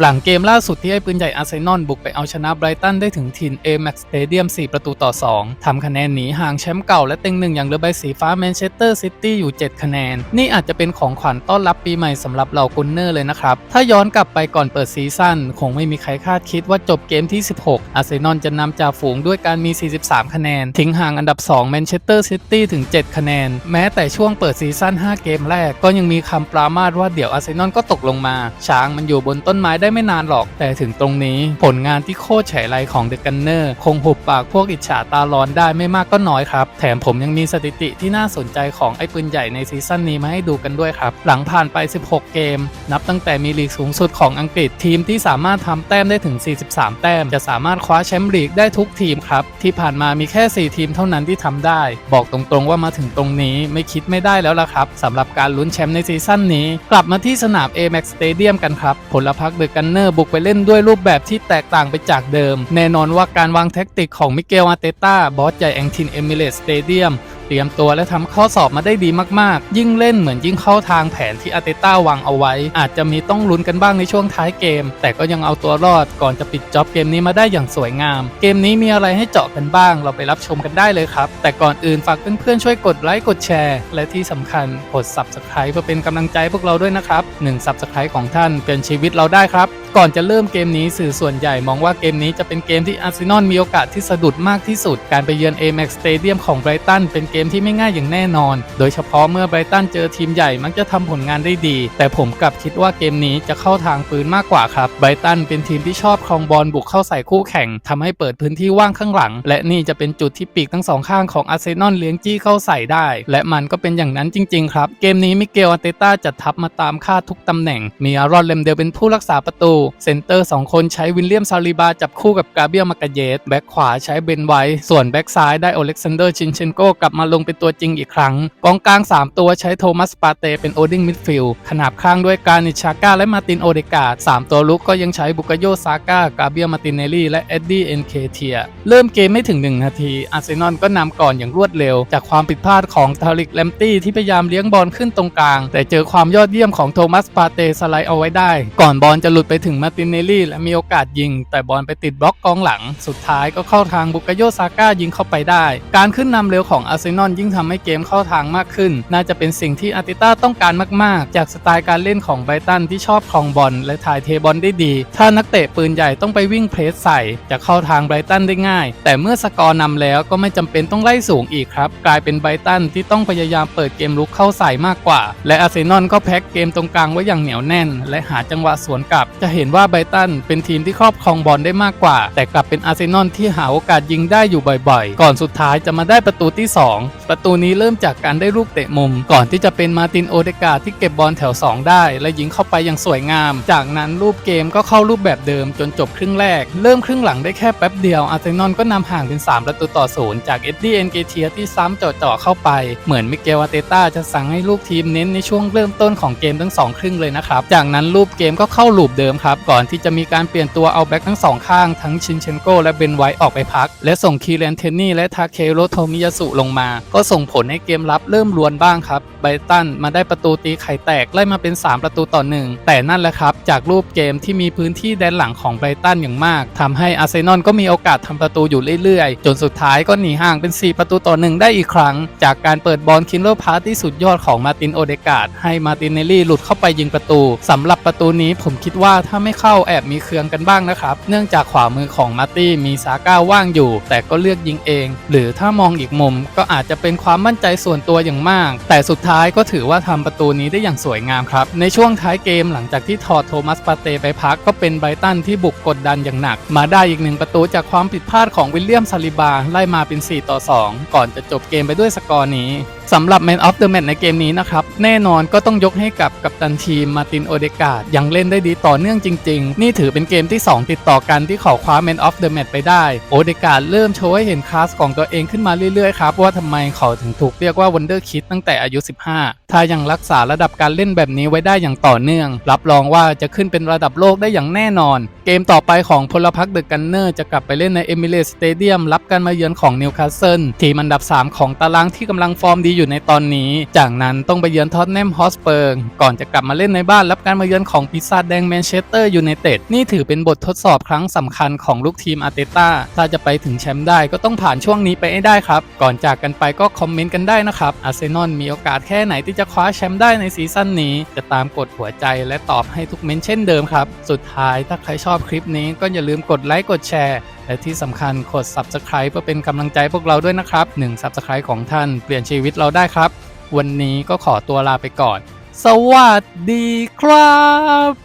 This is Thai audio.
หลังเกมล่าสุดที่ไอ้ปืนใหญ่อาร์เซนอลบุกไปเอาชนะไบรตันได้ถึงถิ่น Amex Stadium 4 ประตูต่อ 2 ทำคะแนนหนีห่างแชมป์เก่าและเต็งหนึ่งอย่างเรือใบสีฟ้าแมนเชสเตอร์ซิตี้อยู่ 7 คะแนน นี่อาจจะเป็นของขวัญต้อนรับปีใหม่สำหรับเหล่ากุนเนอร์เลยนะครับ ถ้าย้อนกลับไปก่อนเปิดซีซั่นคงไม่มีใครคาดคิดว่าจบเกมที่ 16 อาร์เซนอลจะนำจ่าฝูงด้วยการมี 43 คะแนน ทิ้งห่างอันดับ2แมนเชสเตอร์ซิตี้ถึง 7 คะแนน แม้แต่ช่วงเปิดซีซั่น5 เกมแรก ก็ยังมีคำปรามาสว่าเดี๋ยวอาร์เซนอลก็ตกลงมา ช้างมันอยู่บนต้นไม้ได้ไม่นานหรอก แต่ถึงตรงนี้ผลงานที่โคตรเฉยไรของเดอะกันเนอร์คงหุบปากพวกอิจฉาตาร้อนได้ไม่มากก็น้อยครับ แถมผมยังมีสถิติที่น่าสนใจของไอ้ปืนใหญ่ในซีซั่นนี้มาให้ดูกันด้วยครับ หลังผ่านไป 16 เกม นับตั้งแต่มีลีกสูงสุดของอังกฤษทีมที่สามารถทำแต้มได้ถึง 43 แต้ม จะสามารถคว้าแชมป์ลีกได้ทุกทีมครับ ที่ผ่านมามีแค่ 4 ทีมเท่านั้นที่ทำได้ บอกตรงๆว่ามาถึงตรงนี้ไม่คิดไม่ได้แล้วล่ะครับสำหรับการลุ้นแชมป์ในซีซั่นนี้ กลับมาที่สนาม Amex Stadium กันครับผลพักเดอะกันเนอร์บุกไปเล่นด้วยรูปแบบที่แตกต่างไปจากเดิม แน่นอนว่าการวางแท็กติกของมิเกลอาร์เตต้าบอสใหญ่แองทินเอมิเรตสเตเดียม รียมตัวและทำข้อสอบมาได้ดีมากๆ ยิ่งเล่นเหมือนยิ่งเข้าทางแผนที่อาร์เตต้าวางเอาไว้ อาจจะมีต้องลุ้นกันบ้างในช่วงท้ายเกม แต่ก็ยังเอาตัวรอดก่อนจะปิดจ็อบเกมนี้มาได้อย่างสวยงาม เกมนี้มีอะไรให้เจาะกันบ้าง เราไปรับชมกันได้เลยครับ แต่ก่อนอื่นฝากเพื่อนๆช่วยกดไลค์กดแชร์และที่สำคัญกด subscribe เพื่อเป็นกำลังใจพวกเราด้วยนะครับ1 subscribe ของท่านเปลี่ยนชีวิตเราได้ครับ ก่อนจะเริ่มเกมนี้สื่อส่วนใหญ่มองว่าเกมนี้จะเป็นเกมที่อาร์เซนอลมีโอกาสที่สะดุดมากที่สุด การไปเยือน Amex Stadium ของไบรตันเป็นเกมที่ไม่ง่ายอย่างแน่นอน โดยเฉพาะเมื่อไบรตันเจอทีมใหญ่มักจะทำผลงานได้ดี แต่ผมกลับคิดว่าเกมนี้จะเข้าทางปืนมากกว่าครับไบรตันเป็นทีมที่ชอบครองบอลบุกเข้าใส่คู่แข่งทำให้เปิดพื้นที่ว่างข้างหลัง และนี่จะเป็นจุดที่ปีกทั้งสองข้างของอาร์เซนอลเลี้ยงจี้เข้าใส่ได้ และมันก็เป็นอย่างนั้นจริง ๆ ครับ เกมนี้มิเกลอาร์เตต้าจัดทัพมาตามคาดทุกตำแหน่ง มีอารอนเลมเดลเป็นผู้รักษาประตูเซนเตอร์ 2 คนใช้วิลเลียมซาลิบาจับคู่กับกาเบียลมากาเยสแบ็กขวาใช้เบนไวท์ส่วนแบ็กซ้ายได้โอเล็กซานเดอร์ชินเชนโกกลับมาลงเป็นตัวจริงอีกครั้ง กองกลาง 3 ตัวใช้โทมัสปาเตเป็นโอดิงมิดฟิลด์ขนาบข้างด้วยการนิชาก้าและมาตินโอเดกาด3ตัวลุกก็ยังใช้บุกโยซาก้ากาเบียลมาตินเนลลี่และเอ็ดดี้เอ็นเคเทียเริ่มเกมไม่ถึง 1 นาที อาร์เซนอลก็นำก่อนอย่างรวดเร็ว จากความผิดพลาดของทาริกแลมตี้ที่พยายามเลี้ยงบอลขึ้นตรงกลาง แต่เจอความยอดเยี่ยมของโทมัสปาเตสไลด์เอาไว้ได้ ก่อนบอลจะหลุดไปถึงมาตินเนลลี่และมีโอกาสยิง แต่บอลไปติดบล็อกกองหลัง สุดท้ายก็เข้าทางบุกโยซาก้ายิงเข้าไปได้ การขึ้นนำเร็วของอาร์เซนอลยิ่งทำให้เกมเข้าทางมากขึ้น น่าจะเป็นสิ่งที่อาร์เตต้าต้องการมากๆ จากสไตล์การเล่นของไบรตันที่ชอบครองบอลและถ่ายเทบอลได้ดี ถ้านักเตะปืนใหญ่ต้องไปวิ่งเพรสใส่ จะเข้าทางไบรตันได้ง่าย แต่เมื่อสกอร์นำแล้วก็ไม่จำเป็นต้องไล่สูงอีกครับ กลายเป็นไบรตันที่ต้องพยายามเปิดเกมลุกเข้าใส่มากกว่า และอาร์เซนอลก็แพ็กเกมตรงกลางไว้อย่างเหนียวแน่น และหาจังหวะสวนกลับจะเห็นว่าไบตันเป็นทีมที่ครอบครองบอลได้มากกว่า แต่กลับเป็นอาร์เซนอลที่หาโอกาสยิงได้อยู่บ่อยๆ ก่อนสุดท้ายจะมาได้ประตูที่ 2 ประตูนี้เริ่มจากการได้ลูกเตะมุม ก่อนที่จะเป็นมาตินโอเดกาที่เก็บบอลแถว 2 ได้ และยิงเข้าไปอย่างสวยงาม จากนั้นรูปเกมก็เข้ารูปแบบเดิมจนจบครึ่งแรก เริ่มครึ่งหลังได้แค่แป๊บเดียวอาร์เซนอลก็นำห่างเป็น 3 ประตูต่อศูนย์จากเอ็ดดี้เอ็นเกเทียที่ซ้ำเจาะๆเข้าไป เหมือนมิเกลอาเตต้าจะสั่งให้ลูกทีมเน้นในช่วงเริ่มต้นของเกมทั้งสองครึ่งเลยนะครับจากนั้นรูปเกมก็เข้าลูปเดิมครับก่อนที่จะมีการเปลี่ยนตัวเอาแบ็คทั้งสองข้างทั้งชินเชนโกและเบนไวท์ออกไปพัก และส่งคีเรนเทนนี่และทาเคโรโทมิยาสุลงมา ก็ส่งผลให้เกมรับเริ่มรวนบ้างครับไบรตันมาได้ประตูตีไข่แตกไล่มาเป็น 3 ประตูต่อหนึ่งแต่นั่นแหละครับ จากรูปเกมที่มีพื้นที่แดนหลังของไบรตันอย่างมากทำให้อาร์เซนอลก็มีโอกาสทำประตูอยู่เรื่อยๆ จนสุดท้ายก็หนีห่างเป็น 4 ประตูต่อหนึ่งได้อีกครั้ง จากการเปิดบอลคินเลพาร์ที่สุดยอดของมาตินโอเดกาดให้มาตินเนลลี่หลุดเข้าไปยิงประตูสำหรับประตูนี้ผมคิดว่าถ้า้าไม่เข้าแอบมีเคืองกันบ้างนะครับ เนื่องจากขวามือของมาร์ตี้มีซาก้าว่างอยู่ แต่ก็เลือกยิงเอง หรือถ้ามองอีกมุมก็อาจจะเป็นความมั่นใจส่วนตัวอย่างมาก แต่สุดท้ายก็ถือว่าทำประตูนี้ได้อย่างสวยงามครับ ในช่วงท้ายเกมหลังจากที่ถอดโทมัสปาเตไปพักก็เป็นไบรตันที่บุกกดดันอย่างหนัก มาได้อีกหนึ่งประตูจากความผิดพลาดของวิลเลียมซาลิบาไล่มาเป็น 4 ต่อ 2 ก่อนจะจบเกมไปด้วยสกอร์นี้สำหรับ Man of the Match ในเกมนี้นะครับ แน่นอนก็ต้องยกให้กับกัปตันทีมมาตินโอเดกาดยังเล่นได้ดีต่อเนื่องจริง ๆ นี่ถือเป็นเกมที่ 2 ติดต่อกันที่ขาคว้า Man of the Match ไปได้ โอเดกาดเริ่มโชว์ให้เห็นคลาสของตัวเองขึ้นมาเรื่อย ๆ ครับ ว่าทำไมเขาถึงถูกเรียกว่า Wonder Kid ตั้งแต่อายุ 15 ถ้ายังรักษาระดับการเล่นแบบนี้ไว้ได้อย่างต่อเนื่อง รับรองว่าจะขึ้นเป็นระดับโลกได้อย่างแน่นอน เกมต่อไปของพลพรรคเดอะกันเนอร์จะกลับไปเล่นในเอมิเรตสเตเดียมรับการมาเยือนของนิวคาสเซิลทีมอันดับ 3 ของตารางที่กำลังฟอร์มดีอยู่ในตอนนี้ จากนั้นต้องไปเยือนท็อตแนมฮอสเปิร์ก่อนจะกลับมาเล่นในบ้านรับการมาเยือนของปีศาจแดงแมนเชสเตอร์ยูไนเต็ดนี่ถือเป็นบททดสอบครั้งสำคัญของลูกทีมอาร์เตต้าถ้าจะไปถึงแชมป์ได้ก็ต้องผ่านช่วงนี้ไปให้ได้ครับ ก่อนจากกันไปก็คอมเมนต์กันได้นะครับอาร์เซนอลมีโอกาสแค่ไหนที่จะคว้าแชมป์ได้ในซีซั่นนี้จะตามกดหัวใจและตอบให้ทุกเมนต์เช่นเดิมครับ สุดท้ายถ้าใครชอบคลิปนี้ก็อย่าลืมกดไลค์กดแชร์ และที่สำคัญกด Subscribe เพื่อเป็นกำลังใจพวกเราด้วยนะครับ 1 Subscribe ของท่านเปลี่ยนชีวิตเราได้ครับ วันนี้ก็ขอตัวลาไปก่อน สวัสดีครับ